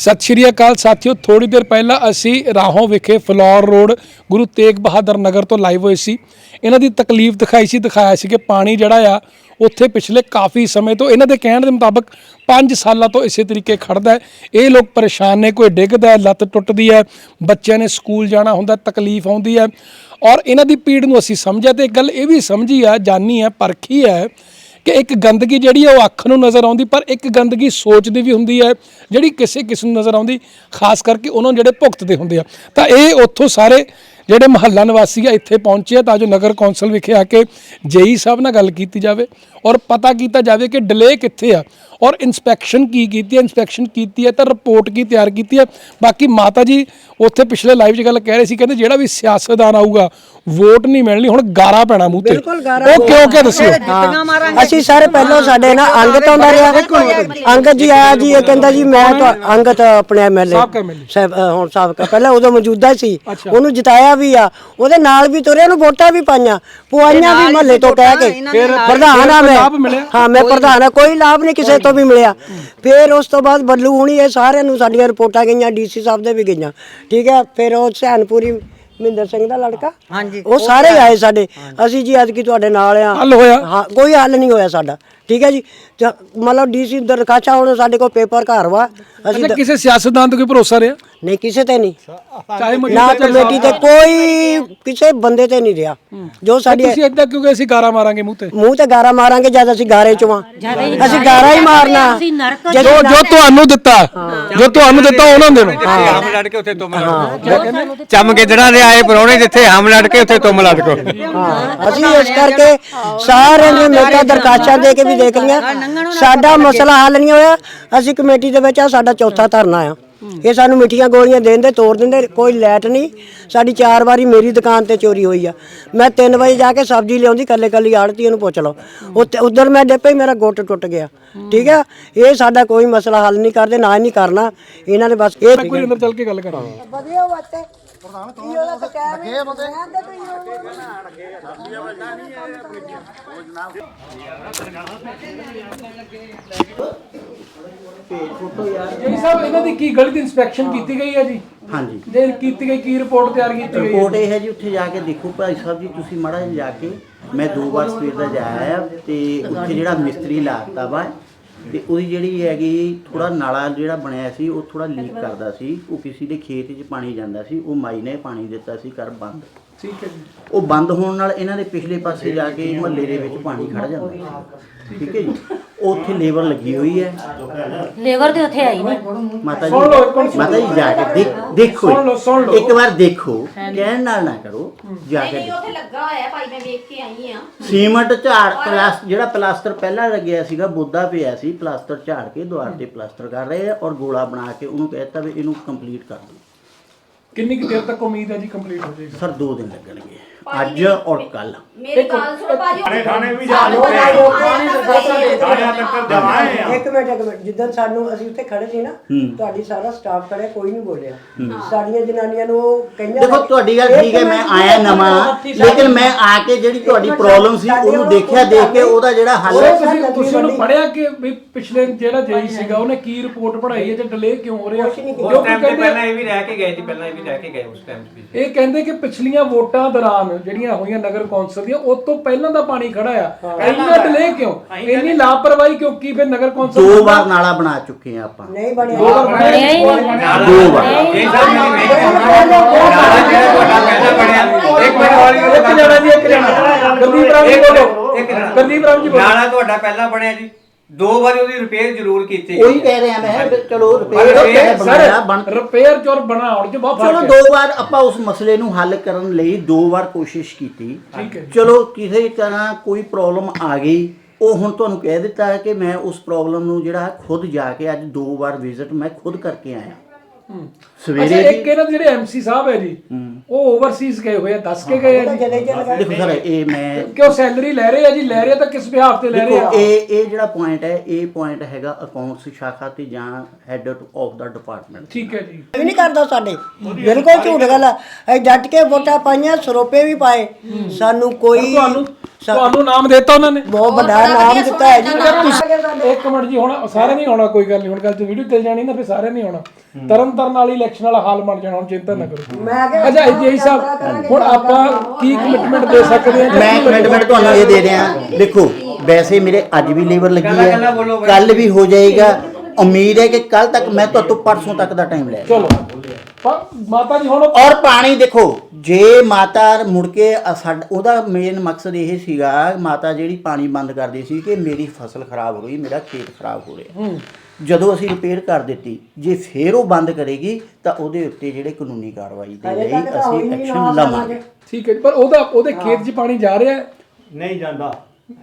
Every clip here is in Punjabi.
ਸਤਿ ਸ਼੍ਰੀ ਅਕਾਲ ਸਾਥੀਓ ਥੋੜੀ ਦੇਰ ਪਹਿਲਾਂ ਅਸੀਂ ਰਾਹੋਂ ਵਿਖੇ ਫਲੋਰ ਰੋਡ ਗੁਰੂ ਤੇਗ ਬਹਾਦਰ ਨਗਰ ਤੋਂ ਲਾਈਵ ਹੋਏ ਸੀ। ਇਹਨਾਂ ਦੀ ਤਕਲੀਫ ਦਿਖਾਈ ਸੀ, ਦਿਖਾਇਆ ਸੀ ਕਿ ਪਾਣੀ ਜਿਹੜਾ ਆ, ਉੱਥੇ ਪਿਛਲੇ ਕਾਫੀ ਸਮੇਂ ਤੋਂ ਇਹਨਾਂ ਦੇ ਕਹਿਣ ਦੇ ਮੁਤਾਬਕ 5 ਸਾਲਾਂ ਤੋਂ ਇਸੇ ਤਰੀਕੇ ਖੜਦਾ ਹੈ। ਇਹ ਲੋਕ ਪਰੇਸ਼ਾਨ ਨੇ, ਕੋਈ ਡਿੱਗਦਾ ਲੱਤ ਟੁੱਟਦੀ ਹੈ, ਬੱਚਿਆਂ ਨੇ ਸਕੂਲ ਜਾਣਾ ਹੁੰਦਾ, ਤਕਲੀਫ ਆਉਂਦੀ ਹੈ। ਔਰ ਇਹਨਾਂ ਦੀ ਪੀੜ ਨੂੰ ਅਸੀਂ ਸਮਝਿਆ ਤੇ ਇੱਕ ਗੱਲ ਇਹ ਵੀ ਸਮਝੀ ਆ ਜਾਨੀ ਹੈ ਪਰਖੀ ਹੈ ਕਿ ਇੱਕ ਗੰਦਗੀ ਜਿਹੜੀ ਹੈ ਉਹ ਅੱਖ ਨੂੰ ਨਜ਼ਰ ਆਉਂਦੀ, ਪਰ ਇੱਕ ਗੰਦਗੀ ਸੋਚ ਦੀ ਵੀ ਹੁੰਦੀ ਹੈ ਜਿਹੜੀ ਕਿਸੇ ਕਿਸ ਨੂੰ ਨਜ਼ਰ ਆਉਂਦੀ, ਖਾਸ ਕਰਕੇ ਉਹਨਾਂ ਨੂੰ ਜਿਹੜੇ ਭੁਗਤਦੇ ਹੁੰਦੇ ਆ। ਤਾਂ ਇਹ ਉੱਥੋਂ ਸਾਰੇ ਜਿਹੜੇ ਮਹੱਲਾ ਨਿਵਾਸੀ ਆ ਇੱਥੇ ਪਹੁੰਚੇ ਆ, ਤਾਂ ਜੋ ਨਗਰ ਕੌਂਸਲ ਵਿਖੇ ਆ ਕੇ ਜੇਈ ਸਾਹਿਬ ਨਾਲ ਗੱਲ ਕੀਤੀ ਜਾਵੇ ਔਰ ਪਤਾ ਕੀਤਾ ਜਾਵੇ ਕਿ ਡਿਲੇ ਕਿੱਥੇ ਆ ਔਰ ਇਨਸਪੈਕਸ਼ਨ ਕੀ ਕੀਤੀ ਹੈ ਇਨਸਪੈਕਸ਼ਨ ਕੀਤੀ ਹੈ ਤਾਂ ਰਿਪੋਰਟ ਕੀ ਤਿਆਰ ਕੀਤੀ ਹੈ ਬਾਕੀ ਮਾਤਾ ਜੀ ਉੱਥੇ ਪਿਛਲੇ ਲਾਈਵ 'ਚ ਗੱਲ ਕਹਿ ਰਹੇ ਸੀ, ਕਹਿੰਦੇ ਜਿਹੜਾ ਵੀ ਸਿਆਸਤਦਾਨ ਆਊਗਾ ਵੋਟ ਨਹੀਂ ਮਿਲਣੀ ਹੁਣ ਗਾਰਾ ਪੈਣਾ ਮੂੰਹ ਤੇ। ਉਹ ਕਿਉਂ ਕਿ ਦੱਸਿਓ? ਅਸੀਂ ਸਾਰੇ ਪਹਿਲਾਂ ਸਾਡੇ ਨਾਲ ਅੰਗਤ ਆਉਂਦਾ ਰਿਹਾ। ਅੰਗਤ ਜੀ ਆਇਆ ਜੀ ਇਹ ਕਹਿੰਦਾ ਜੀ ਮੈਂ ਤਾਂ ਅੰਗਤ ਆਪਣੇ ਐਮਐਲਏ ਸਾਹਿਬ ਹੁਣ ਸਾਬਕਾ। ਪਹਿਲਾਂ ਉਦੋਂ ਮੌਜੂਦਾ ਸੀ। ਉਹਨੂੰ ਜਿਤਾਇਆ ਵੀ ਆ। ਉਹਦੇ ਨਾਲ ਵੀ ਤੁਰੇ ਨੂੰ ਵੋਟਾਂ ਵੀ ਪਾਈਆਂ। ਪੁਆਈਆਂ ਵੀ ਮਹੱਲੇ ਤੋਂ ਕਹਿ ਕੇ। ਪ੍ਰਧਾਨ ਆ ਕੋਈ ਮੈਂ? ਹਾਂ ਮੈਂ ਪ੍ਰਧਾਨ ਆ। ਕੋਈ ਲਾਭ ਨਹੀਂ ਕਿਸੇ ਤੋਂ ਵੀ ਮਿਲਿਆ। ਫਿਰ ਉਸ ਤੋਂ ਬਾਅਦ ਬੱਲੂ ਹੁਣੀ ਇਹ ਸਾਰਿਆਂ ਨੂੰ ਸਾਡੀਆਂ ਰਿਪੋਰਟਾਂ ਗਈਆਂ ਡੀਸੀ ਸਾਹਿਬ ਦੇ ਵੀ ਗਈਆਂ। ਠੀਕ ਹੈ ਫਿਰ ਉਹ ਸਿਆਨਪੁਰੀ ਮਹਿੰਦਰ ਸਿੰਘ ਦਾ ਲੜਕਾ। ਹਾਂਜੀ। ਉਹ ਸਾਰੇ ਆਏ ਸਾਡੇ। ਅਸੀਂ ਜੀ ਅੱਜ ਕੀ ਤੁਹਾਡੇ ਨਾਲ ਆ। ਹੱਲ ਹੋਇਆ? ਹਾਂ ਕੋਈ ਹੱਲ ਨਹੀਂ ਹੋਇਆ ਸਾਡਾ। ਠੀਕ ਹੈ ਜੀ? ਤੇ ਮਤਲਬ ਡੀਸੀ ਦਰਖਾਸਤਾਂ ਹੁਣ ਸਾਡੇ ਕੋਲ ਪੇਪਰ ਘਰ ਵਾ। ਅਸੀਂ ਅੱਛਾ ਕਿਸੇ ਸਿਆਸਤਦਾਨ ਤੇ ਕੋਈ ਭਰੋਸਾ ਰਿਹਾ? ਨਹੀਂ ਕਿਸੇ ਤੇ ਨਹੀਂ। ਚਾਹੇ ਨਾ ਮੌਜੂਦਾ ਚਾਹੇ ਕਮੇਟੀ ਤੇ ਕੋਈ ਕਿਸੇ ਬੰਦੇ ਤੇ ਨਹੀਂ ਰਿਹਾ। ਜੋ ਸਾਡੀ ਤੁਸੀਂ ਏਦਾਂ ਕਿਉਂਕਿ ਅਸੀਂ ਗਾਰਾ ਮਾਰਾਂਗੇ ਮੂੰਹ ਤੇ? ਮੂੰਹ ਤੇ ਗਾਰਾ ਮਾਰਾਂਗੇ ਜਦ ਅਸੀਂ ਗਾਰੇ ਚੋਂ ਆ। ਅਸੀਂ ਗਾਰਾ ਹੀ ਮਾਰਨਾ। ਜੋ ਜੋ ਤੁਹਾਨੂੰ ਦਿੱਤਾ ਜੋ ਤੁਹਾਨੂੰ ਦਿੱਤਾ ਉਹਨਾਂ ਨੂੰ ਦੇਣਾ। ਹਮ ਲੜ ਕੇ ਉੱਥੇ ਤੁਮ ਲੜਕੋ ਚਮ ਗਿੱਦੜਾਂ ਦੇ ਆਏ ਪਰੌਣੇ ਜਿੱਥੇ ਹਮ ਲੜ ਕੇ ਉੱਥੇ ਤੁਮ ਲੜਕੋ ਹਾਂ। ਅਸੀਂ ਇਸ ਕਰਕੇ ਸਾਰਿਆਂ ਨੇ ਮੇਕਾ ਦਰਖਾਸਤਾਂ ਦੇ ਕੇ ਵੀ ਦੇਖ ਲਈਆਂ। ਸਾਡਾ ਮਸਲਾ ਹੱਲ ਨਹੀਂ ਹੋਇਆ। ਅਸੀਂ ਕਮੇਟੀ ਦੇ ਵਿੱਚ ਆ ਸਾਡਾ ਚੌਥਾ ਧਰਨਾ ਆ। ਇਹ ਸਾਨੂੰ ਮਿੱਠੀਆਂ ਗੋਲੀਆਂ ਦੇਣ ਦੇ ਤੋੜ ਦਿੰਦੇ ਕੋਈ ਲੈਟ ਨਹੀਂ। ਸਾਡੀ ਚਾਰ ਵਾਰੀ ਮੇਰੀ ਦੁਕਾਨ ਤੇ ਚੋਰੀ ਹੋਈ ਆ। ਮੈਂ 3 ਵਜੇ ਜਾ ਕੇ ਸਬਜ਼ੀ ਲਿਆਉਂਦੀ ਕੱਲੇ ਕੱਲੀ ਆੜਤੀ ਨੂੰ ਪੁੱਛ ਲਓ। ਉੱਤੇ ਉਧਰ ਮੈਂ ਡੇਪੇ ਮੇਰਾ ਗੁੱਟ ਟੁੱਟ ਗਿਆ। ਠੀਕ ਆ? ਇਹ ਸਾਡਾ ਕੋਈ ਮਸਲਾ ਹੱਲ ਨਹੀਂ ਕਰਦੇ ਨਾ ਹੀ ਨਹੀਂ ਕਰਨਾ। ਇਹਨਾਂ ਨੇ ਬਸ ਇਹ ਕੋਈ ਅੰਦਰ ਚੱਲ ਕੇ ਗੱਲ ਕਰਾਂਗੇ ਵਧੀਆ ਵਾਤੇ ਪ੍ਰਧਾਨ ਕੌਣ ਲੱਗੇ ਬੰਦੇ? ਜੀ ਸਾਹਿਬ ਇਹਨਾਂ ਦੀ ਕੀ ਗਲੀ ਦੀ ਇਨਸਪੈਕਸ਼ਨ ਕੀਤੀ ਗਈ ਹੈ ਜੀ? ਹਾਂਜੀ। ਜੇ ਕੀਤੀ ਗਈ ਕੀ ਰਿਪੋਰਟ ਤਿਆਰ ਕੀਤੀ ਗਈ ਹੈ? ਰਿਪੋਰਟ ਇਹ ਹੈ ਜੀ ਉੱਥੇ ਜਾ ਕੇ ਦੇਖੋ ਭਾਈ ਸਾਹਿਬ ਜੀ ਤੁਸੀਂ ਮਾੜਾ ਜਿਹਾ ਜਾ ਕੇ ਮੈਂ ਦੋ ਵਾਰ ਸਵੇਰ ਦਾ ਜਾਇਆ ਆ ਤੇ ਉੱਥੇ ਜਿਹੜਾ ਮਿਸਤਰੀ ਲਾਤਾ ਵਾ ਤੇ ਉਹਦੀ ਜਿਹੜੀ ਹੈਗੀ ਥੋੜਾ ਨਾਲਾ ਜਿਹੜਾ ਬਣਿਆ ਸੀ ਉਹ ਥੋੜਾ ਲੀਕ ਕਰਦਾ ਸੀ। ਉਹ ਕਿਸੇ ਦੇ ਖੇਤ 'ਚ ਪਾਣੀ ਜਾਂਦਾ ਸੀ ਉਹ ਮਾਈ ਨੇ ਪਾਣੀ ਦਿੱਤਾ ਸੀ ਕਰ ਬੰਦ। ਠੀਕ ਹੈ ਜੀ। ਉਹ ਬੰਦ ਹੋਣ ਨਾਲ ਇਹਨਾਂ ਦੇ ਪਿਛਲੇ ਪਾਸੇ ਜਾ ਕੇ ਮਹੱਲੇ ਦੇ ਵਿੱਚ ਪਾਣੀ ਖੜ ਜਾਂਦਾ। ਠੀਕ ਹੈ ਜੀ। ਉੱਥੇ ਲੇਬਰ ਲੱਗੀ ਹੋਈ ਹੈ। ਲੇਬਰ ਤੇ ਉੱਥੇ ਆਈ ਨਹੀਂ। ਮਾਤਾ ਜੀ ਸੁਣ ਲਓ, ਇੱਕ ਮਿੰਟ ਸੁਣ ਮਾਤਾ ਜੀ ਜਾ ਕੇ ਦੇਖ ਦੇਖੋ ਸੁਣ ਲਓ, ਸੁਣ ਲਓ। ਇੱਕ ਵਾਰ ਦੇਖੋ ਕਹਿਣ ਨਾਲ ਨਾ ਕਰੋ ਜਾ ਕੇ ਦੇਖੋ। ਉੱਥੇ ਲੱਗਾ ਹੋਇਆ ਭਾਈ ਮੈਂ ਵੇਖ ਕੇ ਆਈ ਆ ਸੀਮਟ ਝਾੜ ਪਲਾਸ ਜਿਹੜਾ ਪਲਾਸਟਰ ਪਹਿਲਾਂ ਲੱਗਿਆ ਸੀਗਾ ਬੋਦਾ ਪਿਆ ਸੀ ਪਲਾਸਟਰ ਝਾੜ ਕੇ ਦੁਆਰ ਤੇ ਪਲਾਸਟਰ ਕਰ ਰਹੇ ਆ ਔਰ ਗੋਲਾ ਬਣਾ ਕੇ ਉਹਨੂੰ ਕਹਿਤਾ ਵੀ ਇਹਨੂੰ ਕੰਪਲੀਟ ਕਰ ਦਿਓ। ਕਿੰਨੀ ਕੁ ਦੇਰ ਤੱਕ ਉਮੀਦ ਹੈ ਜੀ ਕੰਪਲੀਟ ਹੋ ਜਾਏਗਾ? ਸਰ 2 ਦਿਨ ਲੱਗਣਗੇ। ਅੱਜ ਔਰ ਕੱਲ ਮੇਰੀ ਗੱਲ ਸੁਣੋ ਭਾਜੀ ਥਾਣੇ ਥਾਣੇ ਵੀ ਇੱਕ ਮਿੰਟ ਇੱਕ ਮਿੰਟ। ਜਿੱਦਣ ਸਾਨੂੰ ਅਸੀਂ ਉੱਥੇ ਖੜੇ ਸੀ ਨਾ ਤੁਹਾਡੀ ਸਾਰਾ ਸਟਾਫ ਖੜਿਆ ਕੋਈ ਨਹੀਂ ਬੋਲਿਆ। ਸਾਡੀਆਂ ਜਨਾਨੀਆਂ ਨੂੰ ਉਹ ਕਈਆਂ ਦੇਖੋ ਤੁਹਾਡੀ ਗੱਲ ਠੀਕ ਹੈ ਮੈਂ ਆਇਆ ਨਵਾਂ ਲੇਕਿਨ ਮੈਂ ਆ ਕੇ ਜਿਹੜੀ ਤੁਹਾਡੀ ਪ੍ਰੋਬਲਮ ਸੀ ਉਹਨੂੰ ਦੇਖਿਆ ਦੇਖ ਕੇ ਉਹਦਾ ਜਿਹੜਾ ਹੱਲ ਉਹ ਤੁਸੀਂ ਤੁਸੀਂ ਉਹਨੂੰ ਪੜਿਆ ਕਿ ਵੀ ਪਿਛਲੇ ਜਿਹੜਾ ਜੇਈ ਸੀਗਾ ਉਹਨੇ ਕੀ ਰਿਪੋਰਟ ਪੜਾਈ ਹੈ ਤੇ ਡਿਲੇ ਕਿਉਂ ਹੋ ਰਿਹਾ? ਉਸ ਕਿਉਂਕਿ ਟਾਈਮ ਤੇ ਕਹਿੰਦੇ ਪਹਿਲਾਂ ਇਹ ਵੀ ਰਹਿ ਕੇ ਗਏ ਸੀ ਪਹਿਲਾਂ ਇਹ ਵੀ ਰਹਿ ਕੇ ਗਏ ਉਸ ਟਾਈਮ 'ਚ ਵੀ ਇਹ ਕਹਿੰਦੇ ਕਿ ਪਿਛਲੀਆਂ ਵੋਟਾਂ ਦੌਰਾਨ ਜਿਹੜੀਆਂ ਹੋਈਆਂ ਨਗਰ ਕੌਂਸਲ ਦੀਆਂ ਉਸ ਤੋਂ ਪਹਿਲਾਂ ਦਾ ਪਾਣੀ ਖੜਾ ਆ। ਇੰਨਾ ਡਿਲੇ ਕਿਉਂ? ਇੰਨੀ ਲਾਪਰਵਾਹੀ ਕਿਉਂ ਕੀ ਫਿਰ ਨਗਰ ਕੌਂਸਲ ਦੋ ਵਾਰ ਨਾਲਾ ਬਣਾ ਚੁੱਕੇ ਆ ਆਪਾਂ। ਨਹੀਂ ਬਣਿਆ। ਦੋ ਵਾਰ ਬਣਾਇਆ ਬਣਿਆ ਹੀ ਨਹੀਂ। ਦੋ ਵਾਰ। ਇਹ ਸਭ ਮੇਰੀ ਵੇਖ ਨਾਲਾ ਜਿਹੜਾ ਤੁਹਾਡਾ ਪਹਿਲਾਂ ਬਣਿਆ। ਇੱਕ ਮਿੰਟ ਵਾਲੀ ਇੱਕ ਜਣਾ ਜੀ ਇੱਕ ਜਣਾ। ਗੁਰਦੀਪ ਰਾਮ ਜੀ ਬੋਲੋ। ਇੱਕ ਜਣਾ ਗੁਰਦੀਪ ਰਾਮ ਜੀ ਬੋਲੋ। ਨਾਲਾ ਤੁਹਾਡਾ ਪਹਿਲਾਂ ਬਣਿਆ ਜੀ। ਦੋ ਵਾਰੀ ਉਹਦੀ ਰਿਪੇਅਰ ਜ਼ਰੂਰ ਕੀਤੀ ਉਹੀ ਕਹਿ ਰਿਹਾ ਮੈਂ ਵੀ ਚਲੋ ਰਿਪੇਅਰ ਇਹ ਬਣਾਇਆ ਬਣ ਸਰ ਰਿਪੇਅਰ ਚੋਰ ਬਣਾਉਣ ਚ ਬਹੁਤ ਚਲੋ ਹੈ। ਦੋ ਵਾਰ ਆਪਾਂ ਉਸ ਮਸਲੇ ਨੂੰ ਹੱਲ ਕਰਨ ਲਈ ਦੋ ਵਾਰ ਕੋਸ਼ਿਸ਼ ਕੀਤੀ। ਠੀਕ ਹੈ ਚਲੋ ਕਿਸੇ ਤਰ੍ਹਾਂ ਕੋਈ ਪ੍ਰੋਬਲਮ ਆ ਗਈ ਉਹ ਹੁਣ ਤੁਹਾਨੂੰ ਕਹਿ ਦਿੱਤਾ ਹੈ ਕਿ ਮੈਂ ਉਸ ਪ੍ਰੋਬਲਮ ਨੂੰ ਜਿਹੜਾ ਖੁਦ ਜਾ ਕੇ ਅੱਜ ਦੋ ਵਾਰ ਵਿਜ਼ਿਟ ਮੈਂ ਖੁਦ ਕਰਕੇ ਆਇਆ। ਅੱਛਾ ਵੀ ਇੱਕ ਇਹਨਾਂ ਦੇ ਜਿਹੜੇ ਐਮਸੀ ਸਾਹਿਬ ਹੈ ਜੀ ਉਹ ਓਵਰਸੀਜ਼ ਗਏ ਹੋਏ ਆ ਦੱਸ ਕੇ ਗਏ ਆ ਜੀ। ਦੇਖੋ ਸਰ ਇਹ ਮੈਂ ਕਿ ਉਹ ਸੈਲਰੀ ਲੈ ਰਹੇ ਆ ਜੀ ਲੈ ਰਹੇ ਆ ਤਾਂ ਕਿਸ ਬਿਹਾਫ ਤੇ ਲੈ ਰਹੇ ਦੇਖੋ ਆ? ਇਹ ਇਹ ਜਿਹੜਾ ਪੁਆਇੰਟ ਹੈ ਇਹ ਪੁਆਇੰਟ ਹੈਗਾ ਅਕਾਊਂਟਸ ਸ਼ਾਖਾ ਤੇ ਜਾਂ ਹੈਡ ਆਫ ਦਾ ਡਿਪਾਰਟਮੈਂਟ ਠੀਕ ਹੈ ਜੀ। ਵੀ ਨਹੀਂ ਕਰਦਾ ਸਾਡੇ। ਬਿਲਕੁਲ ਝੂਠ ਗੱਲ ਆ। ਅਸੀਂ ਡਟ ਕੇ ਵੋਟਾਂ ਪਾਈਆਂ ਸਰੋਪੇ ਵੀ ਪਾਏ। ਸਾਨੂੰ ਕੋਈ ਤੁਹਾਨੂੰ ਤੁਹਾਨੂੰ ਨਾਮ ਦਿੱਤਾ ਉਹਨਾਂ ਨੇ? ਬਹੁਤ ਵੱਡਾ ਨਾਮ ਦਿੱਤਾ ਹੈ ਜੀ। ਇੱਕ ਮਿੰਟ ਜੀ ਹੁਣ ਸਾਰਿਆਂ ਨਹੀਂ ਆਉਣਾ ਕੋਈ ਗੱਲ ਨਹੀਂ। ਹੁਣ ਕੱਲ ਤੇ ਵੀਡੀਓ ਚੱਲ ਜਾਣੀ ਨਾ ਫਿਰ ਸਾਰਿਆਂ ਨਹੀਂ ਆਉਣਾ। ਤਰਨ ਤਰਨ ਵਾਲੀ ਇਲੈਕਸ਼ਨ ਵਾਲਾ ਹਾਲ ਬਣ ਜਾਣਾ ਹੁਣ ਚਿੰਤਾ ਨਾ ਕਰੋ। ਮੈਂ ਕਿਹਾ ਅੱਛਾ ਜੀ ਸਾਹਿਬ ਹੁਣ ਆਪਾਂ ਕੀ ਕਮਿਟਮੈਂਟ ਦੇ ਸਕਦੇ ਹਾਂ ਮੈਂ ਕਮਿਟਮੈਂਟ ਤੁਹਾਨੂੰ ਇਹ ਦੇ ਰਿਹਾ। ਦੇਖੋ ਵੈਸੇ ਮੇਰੇ ਅੱਜ ਵੀ ਲੇਬਰ ਲੱਗੀ ਹੈ। ਕੱਲ ਵੀ ਹੋ ਜਾਏਗਾ। ਉਮੀਦ ਹੈ ਕਿ ਕੱਲ ਤੱਕ ਮੈਂ ਤੁਹਾਡੇ ਤੋਂ ਪਰਸੋਂ ਤੱਕ ਦਾ ਟਾਈਮ ਲੈ ਚਲੋ। ਪਰ ਮਾਤਾ ਜੀ ਹੁਣ ਔਰ ਪਾਣੀ ਦੇਖੋ ਜੇ ਮਾਤਾ ਮੁੜ ਕੇ ਉਹਦਾ ਮੇਨ ਮਕਸਦ ਇਹ ਸੀਗਾ ਮਾਤਾ ਜਿਹੜੀ ਪਾਣੀ ਬੰਦ ਕਰਦੀ ਸੀ ਕਿ ਮੇਰੀ ਫਸਲ ਖਰਾਬ ਹੋ ਰਹੀ ਮੇਰਾ ਖੇਤ ਖਰਾਬ ਹੋ ਰਿਹਾ। ਜਦੋਂ ਅਸੀਂ ਰਿਪੇਅਰ ਕਰ ਦਿੱਤੀ ਜੇ ਫੇਰ ਉਹ ਬੰਦ ਕਰੇਗੀ ਤਾਂ ਉਹਦੇ ਉੱਤੇ ਜਿਹੜੇ ਕਾਨੂੰਨੀ ਕਾਰਵਾਈ ਦੇ ਲਈ ਅਸੀਂ ਐਕਸ਼ਨ ਲਵਾਂਗੇ। ਠੀਕ ਹੈ ਜੀ, ਪਰ ਉਹਦਾ ਉਹਦੇ ਖੇਤ 'ਚ ਪਾਣੀ ਜਾ ਰਿਹਾ ਹੈ? ਨਹੀਂ ਜਾਂਦਾ।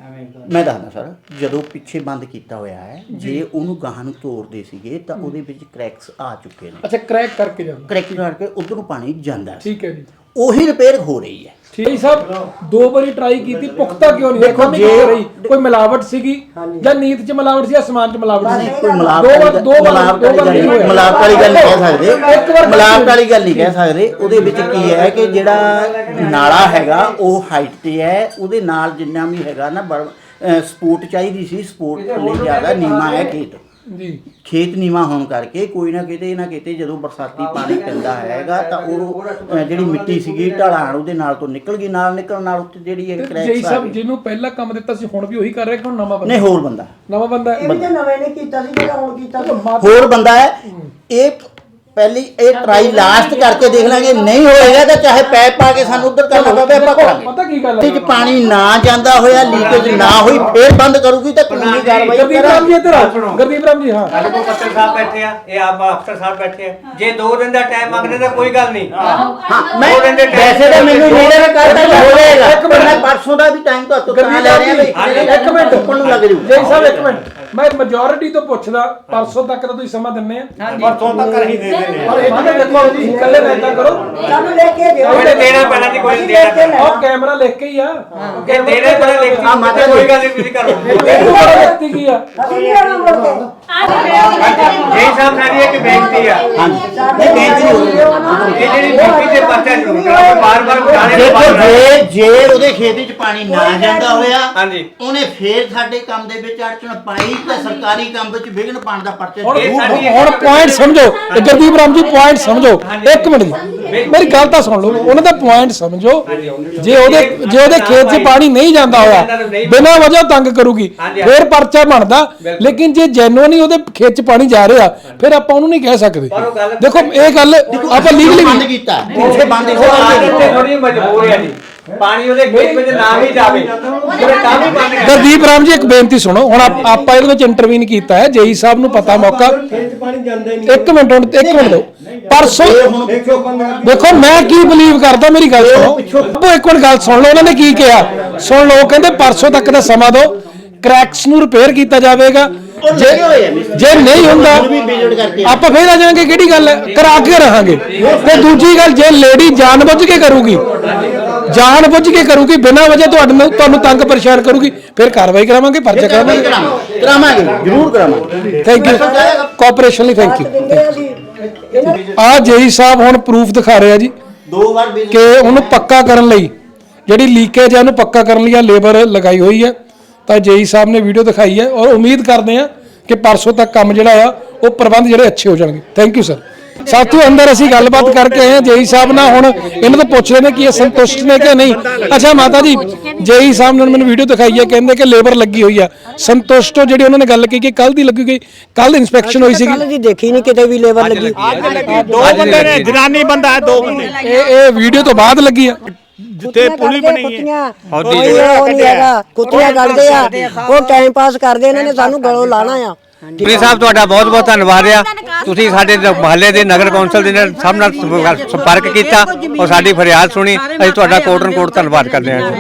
ਐਵੇਂ ਮੈਂ ਦੱਸਦਾ ਸਰ ਜਦੋਂ ਪਿੱਛੇ ਬੰਦ ਕੀਤਾ ਹੋਇਆ ਹੈ ਜੇ। ਉਹਨੂੰ ਗਾਹਾਂ ਨੂੰ ਤੋੜਦੇ ਸੀਗੇ ਤਾਂ ਉਹਦੇ ਵਿੱਚ ਕ੍ਰੈਕਸ ਆ ਚੁੱਕੇ ਨੇ। ਅੱਛਾ ਕ੍ਰੈਕ ਕਰਕੇ ਜਾਂਦਾ। ਕ੍ਰੈਕ ਕਰਕੇ ਉਧਰ ਨੂੰ ਪਾਣੀ ਜਾਂਦਾ ਹੈ। ਠੀਕ ਹੈ ਜੀ। ਉਹੀ ਰਿਪੇਅਰ ਹੋ ਰਹੀ ਹੈ। ਠੀਕ। ਹੈ ਸਾਹਿਬ ਦੋ ਵਾਰੀ ਟਰਾਈ ਕੀਤੀ ਪੁਖਤਾ ਕਿਉਂ ਨਹੀਂ? ਦੇਖੋ ਜੇ- ਰਹੀ ਕੋਈ ਮਿਲਾਵਟ ਸੀਗੀ ਜਾਂ ਨੀਤ 'ਚ ਮਿਲਾਵਟ ਸੀ ਜਾਂ ਸਮਾਨ 'ਚ ਮਿਲਾਵਟ ਸੀ? ਕੋਈ ਮਿਲਾਵਟ ਦੋ ਵਾਰ ਦੋ ਵਾਰ ਮਿਲਾਵਟ ਦੋ ਵਾਲੀ ਵਾਰ ਗੱਲ ਨਹੀਂ ਨਹੀਂ ਹੋਇਆ। ਮਿਲਾਵਟ ਵਾਲੀ ਗੱਲ ਨਹੀਂ ਕਹਿ ਇੱਕ ਵਾਰ ਸਕਦੇ ਮਿਲਾਵਟ ਵਾਲੀ ਗੱਲ ਨਹੀਂ ਕਹਿ ਸਕਦੇ। ਉਹਦੇ ਵਿੱਚ ਕੀ ਹੈ ਕਿ ਜਿਹੜਾ ਨਾਲਾ ਹੈਗਾ ਉਹ ਹਾਈਟ ਤੇ ਹੈ। ਉਹਦੇ ਨਾਲ ਜਿੰਨਾ ਵੀ ਹੈਗਾ ਨਾ ਸਪੋਰਟ ਚਾਹੀਦੀ ਸੀ। ਸਪੋਰਟ ਲਈ ਜ਼ਿਆਦਾ ਨੀਮਾ ਹੈ ਖੇਤ। ਜੀ। ਖੇਤ ਨੀਵਾ ਹੋਣ ਕਰਕੇ ਕੋਈ ਨਾ ਕਿਤੇ ਨਾ ਕਿਤੇ ਜਦੋਂ ਬਰਸਾਤੀ ਪਾਣੀ ਪੈਂਦਾ ਹੈਗਾ ਤਾਂ ਉਹ ਜਿਹੜੀ ਮਿੱਟੀ ਸੀਗੀ ਢਲਾਣ ਉਹਦੇ ਨਾਲ ਤੋਂ ਨਿਕਲ ਗਈ ਨਾਲ ਨਿਕਲਣ ਨਾਲ ਉੱਤੇ ਜਿਹੜੀ ਇਹ ਜਈ ਕ੍ਰੈਕਸ ਆ ਸਾਹਿਬ ਗਈ। ਜਿਹਨੂੰ ਪਹਿਲਾਂ ਕੰਮ ਦਿੱਤਾ ਸੀ ਹੁਣ ਵੀ ਉਹੀ ਕਰ ਰਿਹਾ ਕਿ ਹੁਣ ਨਵਾਂ ਬੰਦਾ? ਨਹੀਂ ਹੋਰ ਬੰਦਾ। ਨਵਾਂ ਬੰਦਾ ਇਹ ਵੀ ਤੇ ਨਵੇਂ ਨੇ ਕੀਤਾ ਸੀ ਜਿਹੜਾ ਹੁਣ ਕੀਤਾ ਸੀ। ਹੋਰ ਬੰਦਾ ਹੈ। ਇਹ ਪਹਿਲੀ ਇਹ ਟਰਾਈ ਲਾਸਟ ਕਰਕੇ ਦੇਖ ਲਾਂਗੇ। ਨਹੀਂ ਹੋਏਗਾ ਤਾਂ ਚਾਹੇ ਪੈਪ ਪਾ ਕੇ ਸਾਨੂੰ ਉਧਰ ਕਰਨਾ ਪਵੇ ਆਪਾਂ ਕਰਾਂਗੇ। ਪਤਾ ਕੀ ਗੱਲ ਹੈ ਜੇ ਪਾਣੀ ਨਾ ਜਾਂਦਾ ਹੋਇਆ ਲੀਕੇਜ ਨਾ ਹੋਈ ਫੇਰ ਬੰਦ ਕਰੂਗੀ ਤਾਂ ਕਾਨੂੰਨੀ ਕਾਰਵਾਈ ਗੁਰਦੀਪ ਰਾਮ ਜੀ ਇੱਧਰ ਆਓ ਗੁਰਦੀਪ ਰਾਮ ਜੀ ਹਾਂ। ਸਾਡੇ ਕੋਲ ਪੱਤਰ ਸਾਹਿਬ ਬੈਠੇ ਆ ਇਹ ਆਪ ਅਫਸਰ ਸਾਹਿਬ ਬੈਠੇ ਆ। ਜੇ 2 ਦਿਨ ਦਾ ਟਾਈਮ ਮੰਗਦੇ ਤਾਂ ਕੋਈ ਗੱਲ ਨਹੀਂ। ਹਾਂ। ਮੈਂ ਦੋ ਦਿਨ ਦੇ time ਵੈਸੇ ਤਾਂ ਮੈਨੂੰ ਮੇਰੇ ਨਾਲ ਕੱਲ ਤੱਕ ਹੋ ਜਾਏਗਾ ਇੱਕ ਮਿੰਟ। ਪਰਸੋਂ ਦਾ ਵੀ ਟਾਈਮ ਤੋਂ ਤਾਂ ਗੁਰਦੀਪ ਲੈ ਰਿਹਾ ਇੱਕ ਮਿੰਟ। ਉੱਪਰ ਨੂੰ ਲੱਗ ਜੂ ਜੈ ਸਾਹਿਬ ਇੱਕ ਮਿੰਟ। ਮੈਂ ਮੈਜੋਰਿਟੀ ਤੋਂ ਪੁੱਛਦਾ ਪਰਸੋਂ ਤੱਕ ਦਾ ਤੁਸੀਂ ਸਮਾਂ ਦਿੰਨੇ ਆ। ਪਰਸੋਂ ਤੱਕ ਅਸੀਂ ਦੇ ਦਿੰਦੇ ਆ। ਪਰ ਇਹ ਤਾਂ ਦੇਖੋ ਜੀ ਇਕੱਲੇ ਨਾ ਏਦਾਂ ਕਰੋ। ਸਾਨੂੰ ਲੈ ਕੇ ਦਿਓ। ਉਹਨੇ ਦੇਣਾ ਪੈਣਾ ਨਹੀਂ ਕੋਈ ਦੇਣਾ ਉਹ ਕੈਮਰਾ ਲਿਖ ਕੇ ਹੀ ਆ। ਕਿ ਦੇਣਾ ਪੈਣਾ ਲਿਖਤੀ ਹਾਂ, ਮਾਤਾ। ਕੋਈ ਗੱਲ ਨਹੀਂ ਤੁਸੀਂ ਕਰੋ। ਇਹ ਲਿਖਤੀ ਕੀ ਆ? ਅਸੀਂ ਆਉਣਾ ਮੁੜ ਕੇ ਜੈ ਸਾਹਿਬ ਸਾਡੀ ਇੱਕ ਬੇਨਤੀ ਆ। ਹਾਂਜੀ। ਨਹੀਂ ਬੇਨਤੀ ਨਹੀਂ ਹੋਊਗੀ। ਇਹ ਜਿਹੜੀ ਡਿਊਟੀ ਤੇ ਪਰਚਾ ਬੁਲਾਣੇ ਦੇ ਦੇਖੋ ਬਾਰ ਜੇ ਜੇ ਉਹਦੇ ਖੇਤ ਵਿੱਚ ਪਾਣੀ ਨਾ ਜਾਂਦਾ ਹੋਇਆ ਹਾਂਜੀ। ਉਹਨੇ ਫੇਰ ਸਾਡੇ ਕੰਮ ਦੇ ਵਿੱਚ ਅੜਚਣ ਪਾਈ। ਤਾਂ ਸਰਕਾਰੀ ਕੰਮ ਵਿੱਚ ਵਿਘਨ ਪਾਉਣ ਦਾ ਪਰਚਾ ਹੁਣ ਇਹ ਸਾਡੀ ਹੁਣ ਪੁਆਇੰਟ ਸਮਝੋ। ਇਹ ਗੁਰਦੀਪ ਰਾਮ ਜੀ ਪੁਆਇੰਟ ਸਮਝੋ। ਇੱਕ ਮਿੰਟ ਜੀ। ਮੇਰੀ ਗੱਲ ਤਾਂ ਸੁਣ ਲਓ। ਉਹਨਾਂ ਦਾ ਪੁਆਇੰਟ ਸਮਝੋ। ਜੇ ਉਹਦੇ ਜੇ ਉਹਦੇ ਖੇਤ 'ਚ ਪਾਣੀ ਨਹੀਂ ਜਾਂਦਾ ਹੋਇਆ ਬਿਨਾਂ ਵਜ੍ਹਾ ਤੰਗ ਕਰੂਗੀ। ਫਿਰ ਪਰਚਾ ਬਣਦਾ। ਲੇਕਿਨ ਜੇ ਜੈਨੂਅਨ ਹੀ ਉਹਦੇ ਖੇਤ 'ਚ ਪਾਣੀ ਜਾ ਰਿਹਾ ਫਿਰ ਆਪਾਂ ਉਹਨੂੰ ਨਹੀਂ ਕਹਿ ਸਕਦੇ। ਦੇਖੋ ਇਹ ਗੱਲ ਆਪਾਂ ਲੀਗਲੀ ਬੰਦ ਕੀਤਾ। ਪਿੱਛੇ ਬੰਦ ਇਸ ਕਰਕੇ ਇੱਥੇ ਥੋੜੀ ਮਜਬੂਰ ਹੈ ਜੀ। ਪਾਣੀ ਉਹਦੇ ਖੇਤ ਵਿੱਚ ਨਾ ਵੀ ਜਾਵੇ। ਉਹਨੇ ਤਾਂ ਵੀ ਬੰਦ ਕਰ ਗੁਰਦੀਪ ਰਾਮ ਜੀ ਇੱਕ ਬੇਨਤੀ ਸੁਣੋ ਹੁਣ ਆਪ- ਆਪਾਂ ਇਹਦੇ ਵਿੱਚ ਇੰਟਰਵੀਨ ਕੀਤਾ ਹੈ ਜੇਈ ਸਾਹਿਬ ਨੂੰ ਪਤਾ ਮੌਕਾ। ਪਾਣੀ ਜਾਂਦਾ ਹੀ ਇੱਕ ਮਿੰਟ ਹੁਣ ਇੱਕ ਮਿੰਟ। ਦਿਓ ਪਰਸੋਂ ਦੇਖੋ ਮੈਂ ਕੀ ਬਲੀਵ ਕਰਦਾ ਮੇਰੀ ਗੱਲ ਸੁਣੋ। ਅੱਬੋ ਇੱਕ ਮਿੰਟ ਗੱਲ ਸੁਣ ਲਓ ਉਹਨਾਂ ਨੇ ਕੀ ਕਿਹਾ? ਸੁਣ ਲਓ ਕਹਿੰਦੇ ਪਰਸੋਂ ਤੱਕ ਦਾ ਸਮਾਂ ਦਿਓ। ਕ੍ਰੈਕਸ ਨੂੰ ਰਿਪੇਅਰ ਕੀਤਾ ਜਾਵੇਗਾ। ਜੇ। ਜੇ ਨਹੀਂ ਹੁੰਦਾ ਆਪਾਂ ਫੇਰ ਆ ਜਾਵਾਂਗੇ ਕਿਹੜੀ ਗੱਲ ਹੈ? ਕਰਾ ਕੇ ਰਹਾਂਗੇ। ਤੇ ਦੂਜੀ ਗੱਲ ਜੇ ਲੇਡੀ ਜਾਣਬੁੱਝ ਕੇ ਕਰੂਗੀ ਜਾਣਬੁੱਝ ਕੇ ਕਰੂਗੀ ਬਿਨਾਂ ਵਜ੍ਹਾ ਤੁਹਾਨੂੰ ਤੁਹਾਨੂੰ ਤੰਗ ਪਰੇਸ਼ਾਨ ਕਰੂਗੀ ਫਿਰ ਕਾਰਵਾਈ ਕਰਾਵਾਂਗੇ ਪਰਚਾ ਕਰਾਵਾਂਗੇ। ਕਰਾਵਾਂਗੇ ਜ਼ਰੂਰ ਕਰਾਵਾਂਗੇ। ਥੈਂਕ ਯੂ ਕੋਆਪਰੇਸ਼ਨ ਲਈ ਥੈਂਕ ਯੂ ਆ ਜੇਈ ਸਾਹਿਬ ਹੁਣ ਪ੍ਰੂਫ ਦਿਖਾ ਰਿਹਾ ਜੀ ਦੋ ਵਾਰ ਕਿ ਉਹਨੂੰ ਪੱਕਾ ਕਰਨ ਲਈ ਜਿਹੜੀ ਲੀਕੇਜ ਹੈ ਉਹਨੂੰ ਪੱਕਾ ਕਰਨ ਲਈ ਆ ਲੇਬਰ ਲਗਾਈ ਹੋਈ ਹੈ ਤਾਂ ਜੇਈ ਸਾਹਿਬ ਨੇ ਵੀਡੀਓ ਦਿਖਾਈ ਹੈ ਔਰ ਉਮੀਦ ਕਰਦੇ ਆ ਕਿ ਪਰਸੋਂ ਤੱਕ ਕੰਮ ਜਿਹੜਾ ਆ ਉਹ ਪ੍ਰਬੰਧ ਜਿਹੜੇ ਅੱਛੇ ਹੋ ਜਾਣਗੇ। ਥੈਂਕ ਯੂ ਸਰ ਸਾਥੀਓ ਅੰਦਰ ਅਸੀਂ ਗੱਲਬਾਤ ਕਰਕੇ ਆਏ ਹਾਂ ਜੇਈ ਸਾਹਿਬ ਨਾਲ ਹੁਣ ਇਹਨਾਂ ਤੋਂ ਪੁੱਛ ਰਹੇ ਨੇ ਕਿ ਇਹ ਸੰਤੁਸ਼ਟ ਨੇ ਕਿ ਨਹੀਂ। ਅੱਛਾ ਮਾਤਾ ਜੀ ਜੇਈ ਸਾਹਿਬ ਨੇ ਮੈਨੂੰ ਵੀਡੀਓ ਦਿਖਾਈ ਹੈ ਕਹਿੰਦੇ ਕਿ ਲੇਬਰ ਲੱਗੀ ਹੋਈ ਆ। ਸੰਤੁਸ਼ਟ ਹੋ ਜਿਹੜੀ ਉਹਨਾਂ ਨੇ ਗੱਲ ਕੀਤੀ ਕਿ ਕੱਲ ਦੀ ਲੱਗੀ ਗਈ ਕੱਲ ਇਨਸਪੈਕਸ਼ਨ ਹੋਈ ਸੀਗੀ। ਕੱਲ ਦੀ ਦੇਖੀ ਨਹੀਂ ਕਿਤੇ ਵੀ ਲੇਬਰ ਲੱਗੀ। ਦੋ ਬੰਦੇ ਨੇ ਜਨਾਨੀ ਬੰਦਾ ਹੈ ਦੋ ਬੰਦੇ। ਇਹ ਇਹ ਵੀਡੀਓ ਤੋਂ ਬਾਅਦ ਲੱਗੀ ਆ। ਜਿੱਥੇ ਪੁਲੀ ਬਣੀ ਹੈ। ਕੋਈ ਉਹ ਨਹੀਂ ਹੈਗਾ। ਕੁੱਤੀਆਂ ਕੱਢਦੇ ਆ। ਉਹ ਟਾਈਮ ਪਾਸ ਕਰਦੇ ਇਹਨਾਂ ਨੇ ਸਾਨੂੰ ਗਲੋਂ ਲਾਣਾ ਆ। ਪ੍ਰਿੰਸ ਸਾਹਿਬ ਤੁਹਾਡਾ ਬਹੁਤ ਬਹੁਤ ਧੰਨਵਾਦ ਆ। ਤੁਸੀਂ ਸਾਡੇ ਮਹੱਲੇ ਦੇ ਨਗਰ ਕੌਂਸਲ ਦੇ ਨਾਲ ਸਭ ਨਾਲ ਸੰਪਰਕ- ਕੀਤਾ ਔਰ ਸਾਡੀ ਫਰਿਆਦ ਸੁਣੀ। ਅਸੀਂ ਤੁਹਾਡਾ ਕੋਟਨ ਕੋਟ ਧੰਨਵਾਦ ਕਰਦੇ ਹਾਂ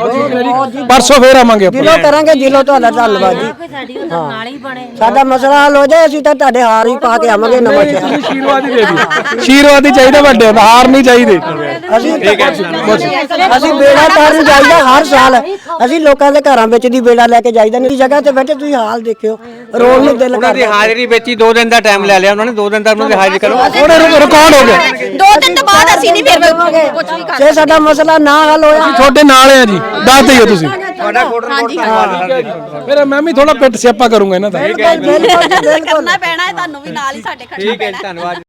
ਪਰਸੋਂ ਫੇਰ ਆਵਾਂਗੇ ਆਪਾਂ। ਕਰਾਂਗੇ ਦਿਲੋਂ ਤੁਹਾਡਾ ਧੰਨਵਾਦ ਜੀ। ਸਾਡੀ ਮਸਲਾ ਹੱਲ ਹੋ ਜਾਏ ਅਸੀਂ ਤਾਂ ਤੁਹਾਡੇ ਹਾਰ ਹੀ ਪਾ ਕੇ ਆਵਾਂਗੇ ਨਵਾਂ ਸ਼ਹਿਰ। ਆਸ਼ੀਰਵਾਦ ਹੀ ਦੇ ਦਿਓ। ਆਸ਼ੀਰਵਾਦ ਹੀ ਚਾਹੀਦਾ ਵੱਡਿਆਂ ਦਾ ਹਾਰ ਨਹੀਂ ਚਾਹੀਦੇ। ਅਸੀਂ ਅਸੀਂ ਬੇੜਾ ਤਾਰਨ ਜਾਈਦਾ ਹਰ ਸਾਲ। ਅਸੀਂ ਲੋਕਾਂ ਦੇ ਘਰਾਂ ਵਿੱਚ ਦੀ ਬੇੜਾ ਲੈ ਕੇ ਜਾਈਦਾ ਨਹੀਂ। ਜਗ੍ਹਾ ਤੇ ਬੈਠੇ ਤੁਸੀਂ ਹਾਲ ਦੇਖਿਓ। ਰੋਣ ਨੂੰ ਦਿਲ ਉਹਨਾਂ ਦੀ ਹਾਜ਼ਰੀ ਵਿੱਚ ਹੀ 2 ਦਿਨ ਦਾ ਟਾਈਮ ਲੈ ਲਿਆ ਉਹਨਾਂ ਨੇ 2 ਦਿਨ ਦਾ ਉਹਨਾਂ ਦੀ ਹਾਜ਼ਰੀ ਕਰੋ। ਉਹਨੇ ਰਿਕਾਰਡ ਹੋ ਗਿਆ। ਦੋ ਦਿਨ ਤੋਂ ਬਾਅਦ ਅਸੀਂ ਨਹੀਂ ਫਿਰ ਕੁਝ ਵੀ ਕਰ ਜੇ ਸਾਡਾ ਮਸਲਾ ਨਾ ਹੱਲ ਹੋਇਆ। ਤੁਹਾਡੇ ਨਾਲ ਆ ਜੀ ਦੱਸ ਦਿਓ ਤੁਸੀਂ। ਤੁਹਾਡਾ ਕੋਟ ਰਿਪੋਰਟ ਫਿਰ ਮੈਂ ਵੀ ਥੋੜਾ ਪਿੱਟ ਸਿਆਪਾ ਕਰੂੰਗਾ ਇਹਨਾਂ ਦਾ। ਬਿਲਕੁਲ ਕਰਨਾ ਪੈਣਾ ਹੈ ਤੁਹਾਨੂੰ ਵੀ ਨਾਲ ਹੀ ਸਾਡੇ ਖੜਨਾ ਠੀਕ ਹੈ ਜੀ ਧੰਨਵਾਦ।